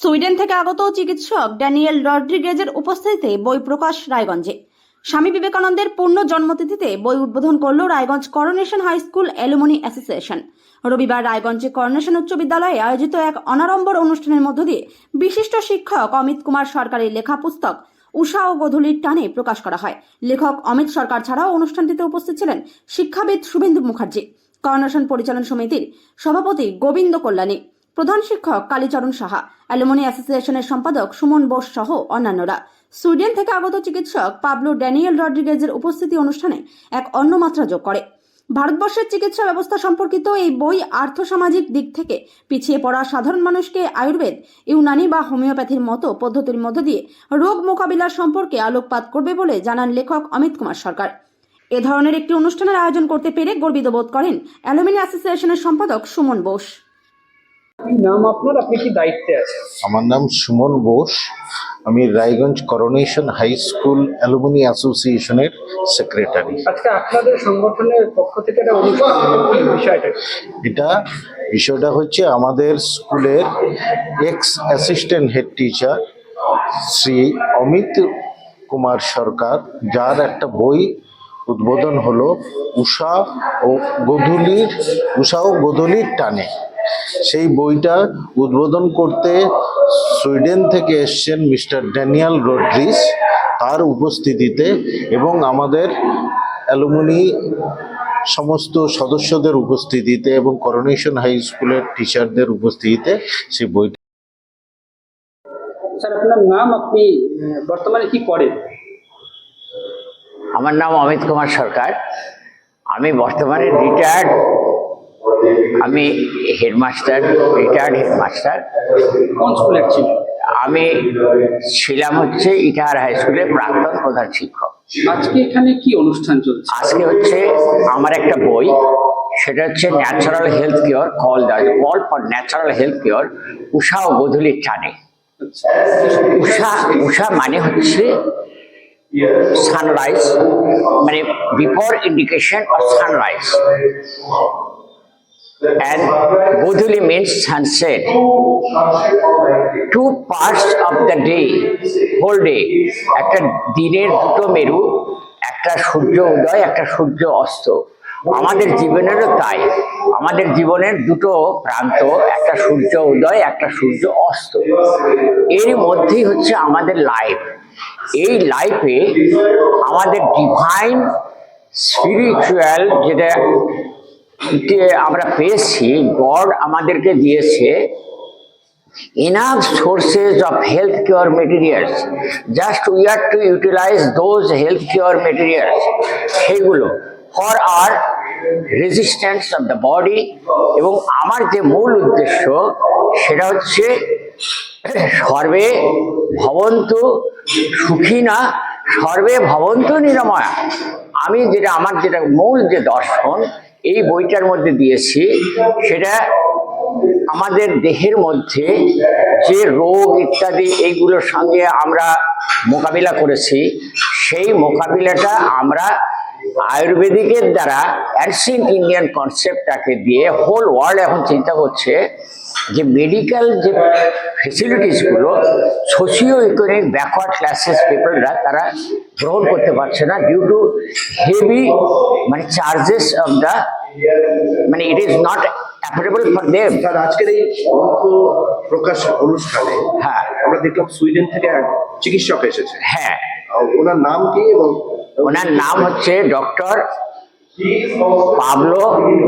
Sweden থেকে আগত চিকিৎসক ড্যানিয়েল রড্রিগেজের উপস্থিতিতে বই প্রকাশ রায়গঞ্জে। স্বামী বিবেকানন্দের পূর্ণ জন্মতিথিতে বই উদ্বোধন করল Raiganj coronation high school alumni association. রবিবার রায়গঞ্জে করোনেশন উচ্চ বিদ্যালয়ে আয়োজিত এক অনাড়ম্বর অনুষ্ঠানের মধ্য দিয়ে বিশিষ্ট শিক্ষক অমিত কুমার সরকারের লেখা পুস্তক উষা ও গধূলির টানে প্রকাশ করা হয়। লেখক অমিত সরকার ছাড়াও অনুষ্ঠানটিতে উপস্থিত ছিলেন শিক্ষাবিদ শুভেন্দু মুখার্জি। করোনেশন পরিচালন সমিতির সভাপতি গোবিন্দ কল্যাণী। প্রধান শিক্ষক কালীচরণ সাহা, অ্যালুমনি অ্যাসোসিয়েশনের সম্পাদক সুমন বোস সহ অন্যান্যরা। সুইডেন থেকে আগত চিকিৎসক পাবলো ড্যানিয়েল রড্রিগেজের উপস্থিতি অনুষ্ঠানে এক অন্য মাত্রা যোগ করে। ভারতবর্ষের চিকিৎসা ব্যবস্থা সম্পর্কিত এই বই আর্থসামাজিক দিক থেকে পিছিয়ে পড়া সাধারণ মানুষকে আয়ুর্বেদ, ইউনানি বা হোমিওপ্যাথির মতো পদ্ধতির মধ্য দিয়ে রোগ মোকাবিলা সম্পর্কে আলোকপাত করবে বলে জানান লেখক অমিত কুমার সরকার। এ ধরনের একটি অনুষ্ঠানের আয়োজন করতে পেরে গর্বিত বোধ করেন অ্যালুমিনি অ্যাসোসিয়েশনের সম্পাদক সুমন বোস। নাম আপনার? আপনি কি দায়িত্বে আছেন? আমার নাম সুমন বোস। আমি Raiganj coronation high school alumni অ্যাসোসিয়েশনের সেক্রেটারি। আজকে আপনাদের সংগঠনের পক্ষ থেকে একটা অনুষ্ঠান বিষয়টা এটা বিষয়টা হচ্ছে আমাদের স্কুলের ex assistant head teacher Shri Amit Kumar Sarkar যার একটা বই উদ্বোধন হলো উষা ও গধূলির উষা ও গধূলির টানে। সেই বইটা উদ্বোধন করতে সুইডেন থেকে এসছেন মিস্টার ড্যানিয়াল রড্রিস তার উপস্থিতিতে এবং আমাদের অ্যালুমিনি সমস্ত সদস্যদের উপস্থিতিতে এবং করোনেশন হাই স্কুলের টিচারদের উপস্থিতিতে সেই বইটা স্যার আপনার নাম আপনি বর্তমানে কি করেন? আমার নাম অমিত কুমার সরকার। আমি বর্তমানে রিটায়ার্ড আমি হেডমাস্টার রিটায়ার্ড হেডমাস্টার কোন স্কুলের আমি ছিলাম হচ্ছে ইটাহার হাই স্কুলের প্রাক্তন প্রধান শিক্ষক। আজকে এখানে কি অনুষ্ঠান চলছে? আজকে হচ্ছে আমার একটা বই সেটা হচ্ছে natural health care call the call for natural health care Usha ও গধূলির টানে। আচ্ছা। উষা উষা মানে হচ্ছে সানরাইজ মানে before indication of sunrise and Godhuli means sunset. Two parts of the day, whole day, একটা দিনের দুটো মেরু একটা সূর্য উদয় একটা সূর্য অস্ত। আমাদের জীবনেরও তাই। আমাদের জীবনের দুটো প্রান্ত একটা সূর্য উদয় একটা সূর্য অস্ত। এর মধ্যেই হচ্ছে আমাদের লাইফ এই লাইফে আমাদের ডিভাইন স্পিরিচুয়াল যেটা যে আমরা পেয়েছি গড আমাদেরকে দিয়েছে enough sources of health care materials just we have to utilize those health care materials সেগুলো for our resistance of the body এবং আমার যে মূল উদ্দেশ্য সেটা হচ্ছে সর্বে ভবন্তু সুখী না সর্বে ভবন্তু নিরাময়া আমি যেটা আমার যেটা মূল যে দর্শন এই বইটার মধ্যে দিয়েছি, সেটা আমাদের দেহের মধ্যে যে রোগ ইত্যাদি এইগুলোর সঙ্গে আমরা মোকাবিলা করেছি, সেই মোকাবিলাটা আমরা আয়ুর্বেদিকের দ্বারা অ্যান্সিয়েন্ট ইন্ডিয়ান কনসেপ্টটাকে দিয়ে হোল ওয়ার্ল্ড এখন চিন্তা করছে যে মেডিকেল যে ফেসিলিটিসগুলো সোশিও ইকোনমিক ব্যাকওয়ার্ড ক্লাসেস পিপলরা তারা গ্রহণ করতে পারছে না ডিউ টু হেভি মানে চার্জেস অফ দ্য মানে it is not affordable for them sir আজকের এই গ্রন্থ প্রকাশ অনুষ্ঠানে হ্যাঁ। আমরা দেখলাম সুইডেন থেকে এক চিকিৎসক এসেছে। হ্যাঁ। ওনার নাম কি এবং ওনার নাম হচ্ছে ডক্টর পাবলো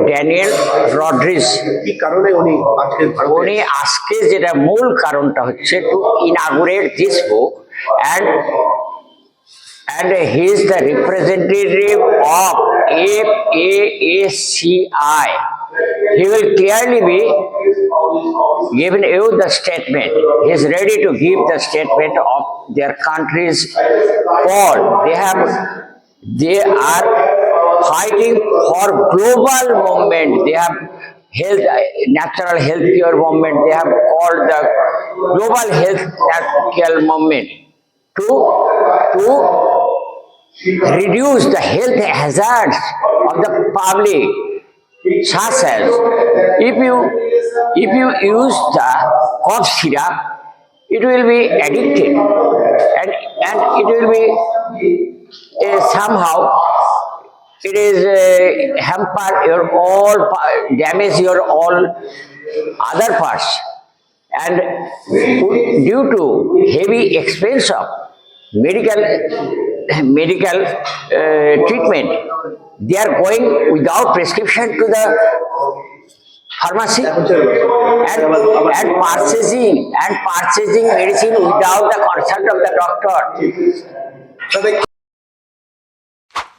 ড্যানিয়েল রড্রিস কি কারণে উনি আজকে উনি আজকে যেটা মূল কারণটা হচ্ছে to inaugurate this book and and he is the representative of FAACI. He will clearly be given you the statement. He is ready to give the statement of their country's call. They have, they are fighting for global movement. They have health, natural health care movement. They have called the global health care movement to to reduce the health hazards of the public such as if you if you use the cough syrup it will be addicted and, and it will be uh, somehow it is uh, hamper your all damage your all other parts. And due to heavy expense of medical medical uh, treatment they are going without prescription to the pharmacy and, and purchasing and purchasing medicine without the consent of the doctor